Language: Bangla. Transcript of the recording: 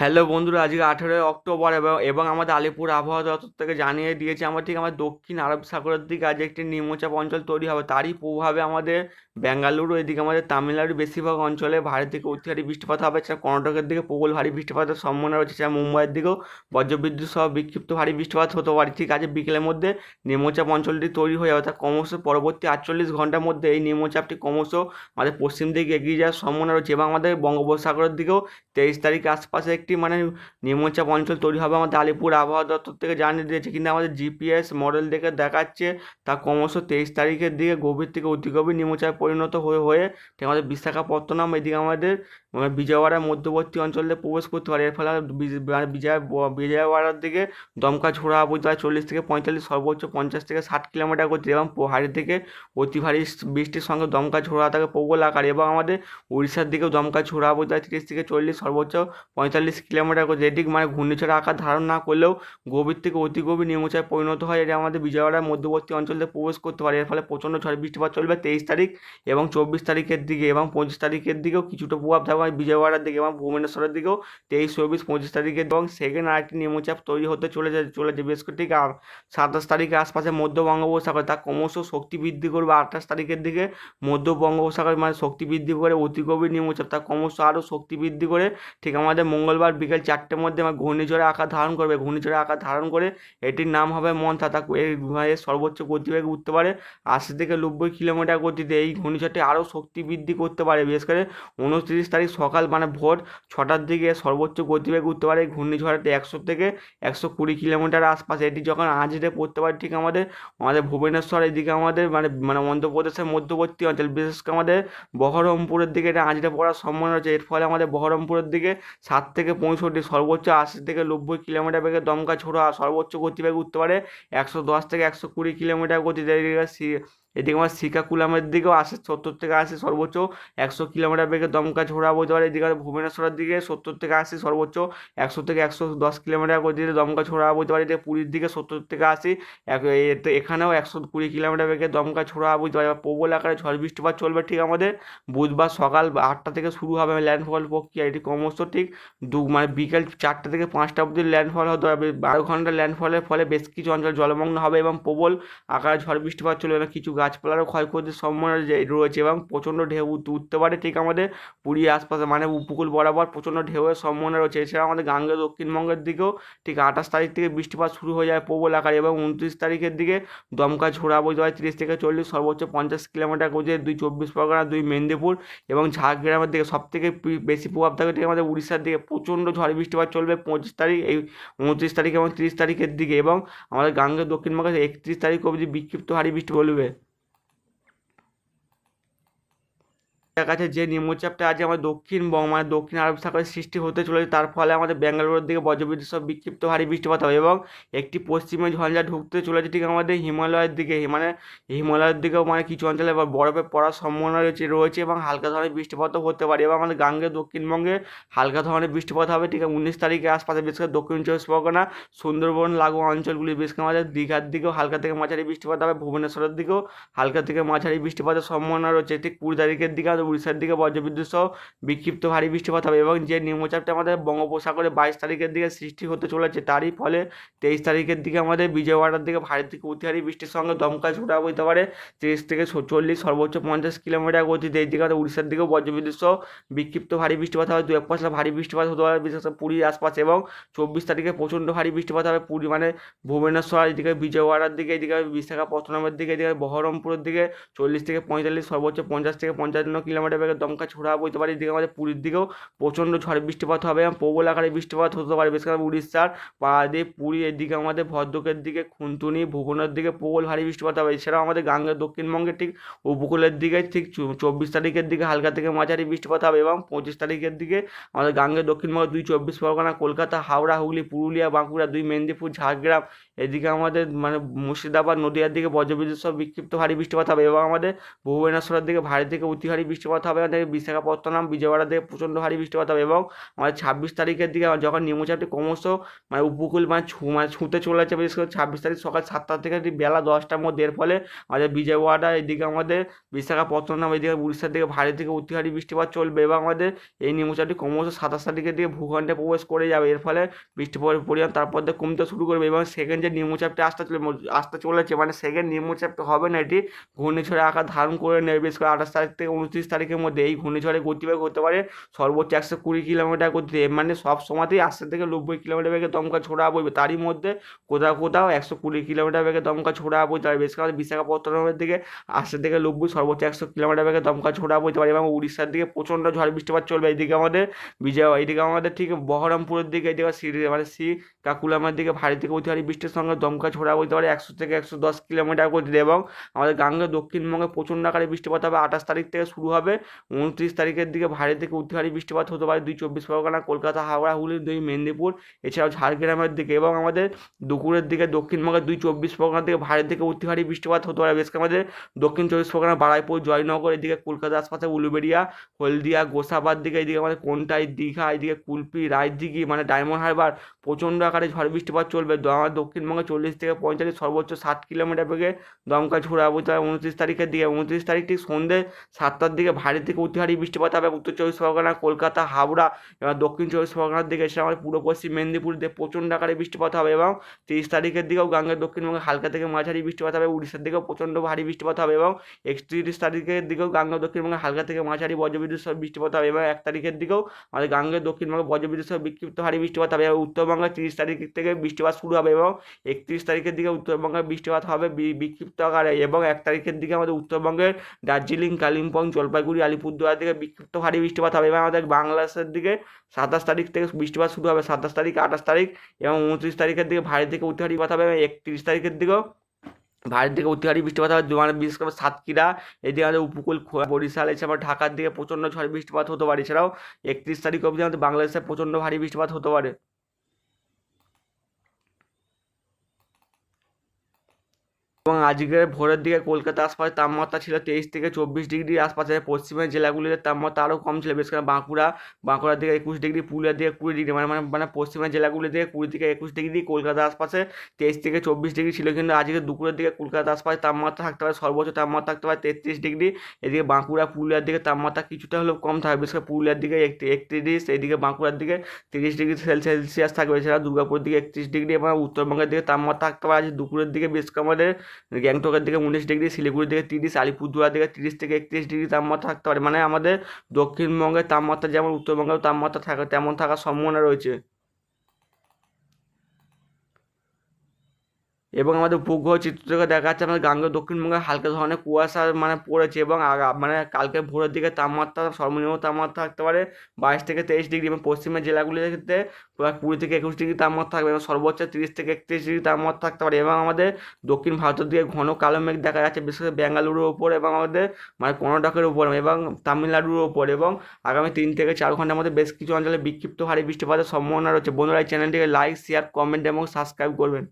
হ্যালো বন্ধুরা, আজকে আঠেরোই অক্টোবর এবং আমাদের আলিপুর আবহাওয়া দপ্তর থেকে জানিয়ে দিয়েছে, আমার ঠিক আমাদের দক্ষিণ আরব সাগরের দিকে আজ একটি নিম্নচাপ অঞ্চল তৈরি হবে। তারই প্রভাবে আমাদের বেঙ্গালুরু, এদিকে আমাদের তামিলনাড়ুর বেশিরভাগ অঞ্চলে ভারী থেকে অতি ভারী বৃষ্টিপাত হবে, এছাড়া কর্ণাটকের দিকে প্রবল ভারী বৃষ্টিপাতের সম্ভাবনা রয়েছে, এছাড়া মুম্বাইয়ের দিকেও বজ্রবিদ্যুৎ সহ বিক্ষিপ্ত ভারী বৃষ্টিপাত হতে পারে। ঠিক আছে, বিকেলের মধ্যে নিম্নচাপ অঞ্চলটি তৈরি হয়ে যাবে, তা ক্রমশ পরবর্তী আটচল্লিশ ঘণ্টার মধ্যে এই নিম্নচাপটি ক্রমশ আমাদের পশ্চিম দিকে এগিয়ে যাওয়ার সম্ভাবনা রয়েছে, এবং আমাদের বঙ্গোপসাগরের দিকেও তেইশ তারিখ আশপাশে একটি মানে নিম্নচাপ অঞ্চল তৈরি হবে। আমাদের আলিপুর আবহাওয়া দপ্তর থেকে জানিয়ে দিয়েছে, কিন্তু আমাদের জিপিএস মডেল দেখে দেখাচ্ছে, তা ক্রমশ তেইশ তারিখের দিকে গভীর থেকে অতি গভীর নিম্নচাপে পরিণত হয়ে হয়ে আমাদের বিশাখাপত্তনম, এদিকে আমাদের বিজয়ওয়াড়ার মধ্যবর্তী অঞ্চলে প্রবেশ করতে পারে। এর ফলে মানে বিজয়, বিজয়ওয়াড়ার দিকে দমকা ঝোড়া বইতে পারে চল্লিশ থেকে পঁয়তাল্লিশ, সর্বোচ্চ পঞ্চাশ থেকে ষাট কিলোমিটার গতি এবং ভারী থেকে অতি ভারী বৃষ্টির সঙ্গে দমকা ঝোড়া থাকে প্রবল আকার এবং আমাদের উড়িষ্যার দিকেও দমকা ঝোড়া বইতে পারে তিরিশ থেকে চল্লিশ, সর্বোচ্চ পঁয়তাল্লিশ কিলোমিটার করে যেটি মানে ঘূর্ণিঝড় আকার ধারণ না করলেও গভীর থেকে অতি গভীর নিম্নচাপে পরিণত হয়। এটি আমাদের বিজয়ওয়াড়ার মধ্যবর্তী অঞ্চলে প্রবেশ করতে পারে। এর ফলে প্রচণ্ড ঝড় বৃষ্টিপাত চলবে তেইশ তারিখ এবং চব্বিশ তারিখের দিকে এবং পঁচিশ তারিখের দিকেও কিছুটা প্রভাব থাকবে। আমাদের বিজয়ওয়াড়ার দিকে এবং ভুবনেশ্বরের দিকেও তেইশ, চব্বিশ, পঁচিশ তারিখে এবং সেকেন্ড আরেকটি নিম্নচাপ তৈরি হতে চলে চলেছে। ঠিক আ- সাতাশ তারিখের আশপাশে মধ্য বঙ্গোপসাগর তা ক্রমশ শক্তি বৃদ্ধি করবে। আঠাশ তারিখের দিকে মধ্য বঙ্গোপসাগর মানে শক্তি বৃদ্ধি করে অতি গভীর নিম্নচাপ তা ক্রমশ আরও শক্তি বৃদ্ধি করে। ঠিক আমাদের মঙ্গলবার বিকেল চারটের মধ্যে আমার ঘূর্ণিঝড়ে আকার ধারণ করবে। ঘূর্ণিঝড়ে আকার ধারণ করে এটির নাম হবে মন্থা। তা এর সর্বোচ্চ গতিবেগ উঠতে পারে আশি থেকে নব্বই কিলোমিটার গতিতে। এই ঘূর্ণিঝড়টি আরও শক্তি বৃদ্ধি করতে পারে। বিশেষ করে উনত্রিশ তারিখ সকাল মানে ভোর ছটার দিকে সর্বোচ্চ গতিবেগ উঠতে পারে এই একশো থেকে একশো কুড়ি কিলোমিটার আশপাশে। এটি যখন আজরে পড়তে পারে, ঠিক আমাদের আমাদের ভুবনেশ্বর, এদিকে আমাদের মানে মানে অন্ধ্রপ্রদেশের মধ্যবর্তী অঞ্চল, বিশেষ করে আমাদের বহরমপুরের দিকে এটা আজরে পড়ার সম্ভাবনা রয়েছে। এর ফলে আমাদের বহরমপুরের দিকে সাত থেকে পঁয়ষট্টি, সর্বোচ্চ আশি থেকে নব্বই কিলোমিটার বেগে দমকা ছোড়া সর্বোচ্চ গতিবেগ উঠতে পারে একশো দশ থেকে একশো কুড়ি কিলোমিটার গতিতে। এদিকে আমার শ্রীকাকুলামের দিকেও আসে, সত্তর থেকে আসে সর্বোচ্চ, একশো কিলোমিটার বেগে দমকা ঝোড়া বইতে পারে, এদিকে ভুবনেশ্বরের দিকে সত্তর থেকে আশি সর্বোচ্চ, একশো থেকে একশো দশ কিলোমিটার গতিতে দমকা ছোড়া বইতে পারে, এদিকে পুরীর দিকে সত্তর থেকে এতে- এখানেও একশো কুড়ি কিলোমিটার বেগে দমকা ছোড়া বুঝতে পারে প্রবল আকারে ঝড় বৃষ্টিপাত চলবে ঠিক আমাদের, বুধবার সকাল আটটা থেকে শুরু হবে ল্যান্ডফল প্রক্রিয়া, এটি ক্রমশ ঠিক দু মানে বিকেল চারটে থেকে পাঁচটা অবধি ল্যান্ডফল হতে হবে, বারো ঘণ্টা ল্যান্ডফলের ফলে বেশ কিছু অঞ্চল জলমগ্ন হবে এবং প্রবল আকারে ঝড় বৃষ্টিপাত চলবে কিছু গাছপালারও ক্ষয়ক্ষতির সম্ভাবনা রয়েছে এবং প্রচণ্ড ঢেউ উঠ- উঠতে পারে ঠিক আমাদের পুরী আশপাশে মানে উপকূল বরাবর প্রচণ্ড ঢেউয়ের সম্ভাবনা রয়েছে। এছাড়া আমাদের গাঙ্গে দক্ষিণবঙ্গের দিকেও ঠিক আঠাশ তারিখ থেকে বৃষ্টিপাত শুরু হয়ে যায় প্রবল আকারে এবং উনত্রিশ তারিখের দিকে দমকা ঝোড়া বইতে হয় তিরিশ থেকে চল্লিশ, সর্বোচ্চ পঞ্চাশ কিলোমিটার গতিতে দুই চব্বিশ পরগনা, দুই মেদিনীপুর এবং ঝাড়গ্রামের দিকে সব থেকে বেশি প্রভাব থাকবে ঠিক আমাদের উড়িষ্যার দিকে। প্রচণ্ড ঝড় বৃষ্টিপাত চলবে পঁচিশ তারিখ, এই উনত্রিশ তারিখ এবং তিরিশ তারিখের দিকে এবং আমাদের গাঙ্গে দক্ষিণবঙ্গে একত্রিশ তারিখ অবধি বিক্ষিপ্ত ভারী বৃষ্টি বলবে কাছে যে নিম্নচাপটা আজ আমাদের দক্ষিণ বঙ্গ মানে দক্ষিণ আরব সাগরের সৃষ্টি হতে চলেছে, তার ফলে আমাদের ব্যাঙ্গালোরের দিকে বজ্রবিদ্যুৎ সব বিক্ষিপ্ত ভারী বৃষ্টিপাত হবে এবং একটি পশ্চিমে ঝঞ্ঝা ঢুকতে চলেছে ঠিক আমাদের হিমালয়ের দিকে মানে হিমালয়ের দিকেও মানে কিছু অঞ্চলে বরফে পড়ার সম্ভাবনা রয়েছে রয়েছে এবং হালকা ধরনের বৃষ্টিপাতও হতে পারে এবং আমাদের গাঙ্গে দক্ষিণবঙ্গে হালকা ধরনের বৃষ্টিপাত হবে ঠিক আছে, উনিশ তারিখে আশপাশে বিশেষ করে দক্ষিণ চব্বিশ পরগনা, সুন্দরবন, লাগোয়া অঞ্চলগুলি বিশেষ করে আমাদের দীঘার দিকেও হালকা থেকে মাঝারি বৃষ্টিপাত হবে, ভুবনেশ্বরের দিকেও হালকা থেকে মাঝারি বৃষ্টিপাতের সম্ভাবনা রয়েছে, ঠিক কুড়ি তারিখের দিকে উড়িষ্যার দিকে বজ্রবিদ্যুৎ সহ বিক্ষিপ্ত ভারী বৃষ্টিপাত হবে এবং যে নিম্নচাপটা আমাদের বঙ্গোপসাগরে বাইশ তারিখের দিকে সৃষ্টি হতে চলেছে, তারই ফলে তেইশ তারিখের দিকে আমাদের বিজয়ওয়াড়ার দিকে ভারী থেকে অতি ভারী বৃষ্টির সঙ্গে দমকা ঝোড়া হইতে পারে। তিরিশ থেকে চল্লিশ, সর্বোচ্চ পঞ্চাশ কিলোমিটার গতিতে এই দিকে উড়িষ্যার দিকেও বজ্রবিদ্যুৎ সহ বিক্ষিপ্ত ভারী বৃষ্টিপাত হবে। দু এক পশলা ভারী বৃষ্টিপাত হতে পারে, বিশেষ করে পুরীর আশপাশে এবং চব্বিশ তারিখে প্রচণ্ড ভারী বৃষ্টিপাত হবে। পুরী মানে ভুবনেশ্বর, এদিকে বিজয়ওয়াড়ার দিকে, এদিকে বিশাখাপত্তনমের দিকে, এদিকে বহরমপুরের দিকে চল্লিশ থেকে পঁয়তাল্লিশ, সর্বোচ্চ পঞ্চাশ থেকে পঞ্চান্ন কিলোমিটার বেগে দমকা ছোড়া বইতে পারে, এদিকে আমাদের পুরীর দিকেও প্রচণ্ড ঝড় বৃষ্টিপাত হবে। এবং প্রবল আকারে বৃষ্টিপাত হতে পারে, বিশেষ করে উড়িষ্যার পারাদ্বীপ পুরী, এদিকে আমাদের ভদ্রকের দিকে খুনতুনি, ভুবনের দিকে প্রবল ভারী বৃষ্টিপাত হবে। এছাড়াও আমাদের গাঙ্গের দক্ষিণবঙ্গের ঠিক উপকূলের দিকে, ঠিক চব্বিশ তারিখের দিকে হালকা থেকে মাঝারি বৃষ্টিপাত হবে এবং পঁচিশ তারিখের দিকে আমাদের গাঙ্গের দক্ষিণবঙ্গের দুই চব্বিশ পরগনা, কলকাতা, হাওড়া, হুগলি, পুরুলিয়া, বাঁকুড়া, দুই মেদিনীপুর, ঝাড়গ্রাম, এদিকে আমাদের মানে মুর্শিদাবাদ, নদীয়ার দিকে বজ্রবিদ্যুৎ সব বিক্ষিপ্ত ভারী বৃষ্টিপাত হবে এবং আমাদের ভুবনেশ্বরের দিকে ভারী থেকে অতি ভারী বৃষ্টি বৃষ্টিপাত হবে, আমাদের বিশাখাপত্তনম বিজয়ওয়াড়া দিকে প্রচণ্ড ভারী বৃষ্টিপাত হবে এবং আমাদের ছাব্বিশ তারিখের দিকে যখন নিম্নচাপটি ক্রমশ মানে উপকূল মানে ছু মানে ছুঁতে চলেছে বিশেষ করে ছাব্বিশ তারিখ সকাল সাতটা থেকে বেলা দশটার মধ্যে, এর ফলে আমাদের বিজয়ওয়াড়া এদিকে আমাদের বিশাখাপত্তনম এদিকে উড়িষ্যার দিকে ভারী থেকে অতি ভারী বৃষ্টিপাত চলবে এবং আমাদের এই নিম্নচাপটি ক্রমশ সাতাশ তারিখের দিকে ভূখণ্ডে প্রবেশ করে যাবে, এর ফলে বৃষ্টিপাতের পরিমাণ তারপর দিয়ে কমতে শুরু করবে এবং সেকেন্ড যে নিম্নচাপটি আসতে চলে, আসতে চলেছে মানে সেকেন্ড নিম্নচাপটি হবে না এটি, ঘূর্ণিঝড়ে আকার ধারণ করে নেবে, বিশেষ করে আঠাশ তারিখ থেকে উনত্রিশ তারিখের মধ্যে এই ঘূর্ণিঝড়ে গতিবেগ হতে পারে, সর্বোচ্চ একশো কুড়ি কিলোমিটার গতিতে। মানে সব সময়তেই আশি থেকে নব্বই কিলোমিটার বেগে দমকা ছোড়া বইবে তারই মধ্যে কোথাও কোথাও একশো কুড়ি কিলোমিটার বেগে দমকা ছোড়া বইতে পারে বেশ করে বিশাখাপত্তনমের দিকে আশি থেকে নব্বই, সর্বোচ্চ একশো কিলোমিটার বেগে দমকা ছোড়া বইতে পারে। এবং উড়িষ্যার দিকে প্রচণ্ড ঝড় বৃষ্টিপাত চলবে এইদিকে আমাদের, বিজয় এইদিকে আমাদের ঠিক বহরমপুরের দিকে এদিকে সি মানে সি কাকুলামের দিকে ভারী থেকে অতি ভারী বৃষ্টির সঙ্গে দমকা ছোড়া বইতে পারে একশো থেকে একশো দশ কিলোমিটার গতিতে। এবং আমাদের গাঙ্গে দক্ষিণবঙ্গে প্রচণ্ড আকারে বৃষ্টিপাত হবে। আঠাশ তারিখ থেকে শুরু হবে উনত্রিশ তারিখের দিকে ভারী থেকে অতি ভারী বৃষ্টিপাত হতে পারে। দুই চব্বিশ পরগনা, কলকাতা, হাওড়া, হুগলি, দুই মেদিনীপুর, এছাড়াও ঝাড়গ্রামের দিকে এবং আমাদের দুপুরের দিকে দক্ষিণবঙ্গের দুই চব্বিশ পরগনা থেকে ভারী থেকে অতি ভারী বৃষ্টিপাত হতে পারে। বেশ আমাদের দক্ষিণ চব্বিশ পরগনা, বারাইপুর, জয়নগর, এদিকে কলকাতা আশপাশে উলুবেড়িয়া, হলদিয়া গোসাবার দিকে, এদিকে আমাদের কোনটাই, দীঘা, এদিকে কুলপি, রায়দিঘি মানে ডায়মন্ড হারবার, প্রচণ্ড আকারে ঝড় বৃষ্টিপাত চলবে। আমার দক্ষিণবঙ্গে চল্লিশ থেকে পঁয়তাল্লিশ, সর্বোচ্চ ষাট কিলোমিটার বেগে দমকা ঝোড়া হবে উনত্রিশ তারিখের দিকে, উনত্রিশ তারিখ ঠিক সন্ধ্যে সাতটার দিকে ভারী থেকে অতি ভারী বৃষ্টিপাত হবে, উত্তর চব্বিশ পরগনা, কলকাতা, হাওড়া এবং দক্ষিণ চব্বিশ পরগনার দিকে এছাড়া আমাদের পূর্ব পশ্চিম মেদিনীপুর দিকে প্রচণ্ড আকারে বৃষ্টিপাত হবে এবং তিরিশ তারিখের দিকেও গাঙ্গের দক্ষিণবঙ্গে হালকা থেকে মাঝারি বৃষ্টিপাত হবে, উড়িষ্যার দিকেও প্রচণ্ড ভারী বৃষ্টিপাত হবে এবং একত্রিশ তারিখের দিকেও গাঙ্গা দক্ষিণবঙ্গে হালকা থেকে মাঝারি বজ্রবিদ্যুৎ সহ বৃষ্টিপাত হবে এবং এক তারিখের দিকেও আমাদের গাঙ্গের দক্ষিণবঙ্গে বজ্রবিদ্যুৎ সহ বিক্ষিপ্ত ভারী বৃষ্টিপাত হবে এবং উত্তরবঙ্গে তিরিশ তারিখ থেকে বৃষ্টিপাত শুরু হবে এবং একত্রিশ তারিখের দিকে উত্তরবঙ্গে বৃষ্টিপাত হবে বিক্ষিপ্ত আকারে এবং এক তারিখের দিকে আমাদের উত্তরবঙ্গের দার্জিলিং, কালিম্পং জলপাইগুড়ি, আলিপুরদুয়ার দিকে বিক্ষিপ্ত ভারী বৃষ্টিপাত হবে এবং আমাদের বাংলাদেশের দিকে সাতাশ তারিখ থেকে বৃষ্টিপাত শুরু হবে। সাতাশ তারিখ, আঠাশ তারিখ এবং উনত্রিশ তারিখের দিকে ভারী থেকে অতি ভারী হবে এবং একত্রিশ তারিখের দিকেও ভারী থেকে অতি ভারী বৃষ্টিপাত হবে। মানে বিশেষ করে সাতক্ষীরা, এদিকে আমাদের উপকূল বরিশাল এছাড়া ঢাকার দিকে প্রচণ্ড ঝড় বৃষ্টিপাত হতে পারে। এছাড়াও একত্রিশ তারিখ অবধি আমাদের বাংলাদেশে প্রচণ্ড ভারী বৃষ্টিপাত হতে পারে। এবং আজকের ভোরের দিকে কলকাতা আশপাশে তাপমাত্রা ছিল তেইশ থেকে চব্বিশ ডিগ্রি আশপাশে পশ্চিমের জেলাগুলিতে তাপমাত্রা আরও কম ছিল বিশেষ করে বাঁকুড়া, বাঁকুড়ার দিকে একুশ ডিগ্রি, পুরুলিয়ার দিকে কুড়ি ডিগ্রি মানে মানে মানে পশ্চিমের জেলাগুলির দিকে কুড়ি থেকে একুশ ডিগ্রি কলকাতা আশপাশে তেইশ থেকে চব্বিশ ডিগ্রি ছিল, কিন্তু আজকে দুপুরের দিকে কলকাতা আশপাশে তাপমাত্রা থাকতে পারে, সর্বোচ্চ তাপমাত্রা থাকতে পারে তেত্রিশ ডিগ্রি, এদিকে বাঁকুড়া, পুরুলিয়ার দিকে তাপমাত্রা কিছুটা হলেও কম থাকবে বিশেষ করে পুরুলিয়ার দিকে একত্রিশ, এদিকে বাঁকুড়ার দিকে তিরিশ ডিগ্রি সেল- সেলসিয়াস থাকবে, এছাড়া দুর্গাপুরের দিকে একত্রিশ ডিগ্রি এবং উত্তরবঙ্গের দিকে তাপমাত্রা থাকতে পারে, আজ দুপুরের দিকে বেশ আমাদের গ্যাংটকের দিকে উনিশ ডিগ্রি, শিলিগুড়ির দিকে তিরিশ, আলিপুরদুয়ার দিকে তিরিশ থেকে একত্রিশ ডিগ্রি তাপমাত্রা থাকতে পারে। মানে আমাদের দক্ষিণবঙ্গের তাপমাত্রা যেমন উত্তরবঙ্গের তাপমাত্রা থাকে, তেমন থাকার সম্ভাবনা রয়েছে। এবং আমাদের ভূগোল চিত্র থেকে দেখা যাচ্ছে আমাদের গাঙ্গেয় দক্ষিণবঙ্গে হালকা ধরনের কুয়াশা মানে পড়েছে এবং মানে কালকে ভোরের দিকে তাপমাত্রা সর্বনিম্ন তাপমাত্রা থাকতে পারে বাইশ থেকে তেইশ ডিগ্রি এবং পশ্চিমের জেলাগুলির ক্ষেত্রে কুড়ি থেকে একুশ ডিগ্রি তাপমাত্রা থাকবে এবং সর্বোচ্চ তিরিশ থেকে একত্রিশ ডিগ্রি তাপমাত্রা থাকতে পারে এবং আমাদের দক্ষিণ ভারতের দিকে ঘন কালো মেঘ দেখা যাচ্ছে, বিশেষ করে বেঙ্গালুরুর ওপর এবং আমাদের মানে কর্ণাটকের উপর এবং তামিলনাড়ুর ওপর এবং আগামী তিন থেকে চার ঘণ্টার মধ্যে বেশ কিছু অঞ্চলে বিক্ষিপ্ত ভারী বৃষ্টিপাতের সম্ভাবনা রয়েছে। বন্ধুরা, এই চ্যানেলটিকে লাইক শেয়ার কমেন্ট এবং সাবস্ক্রাইব করবেন।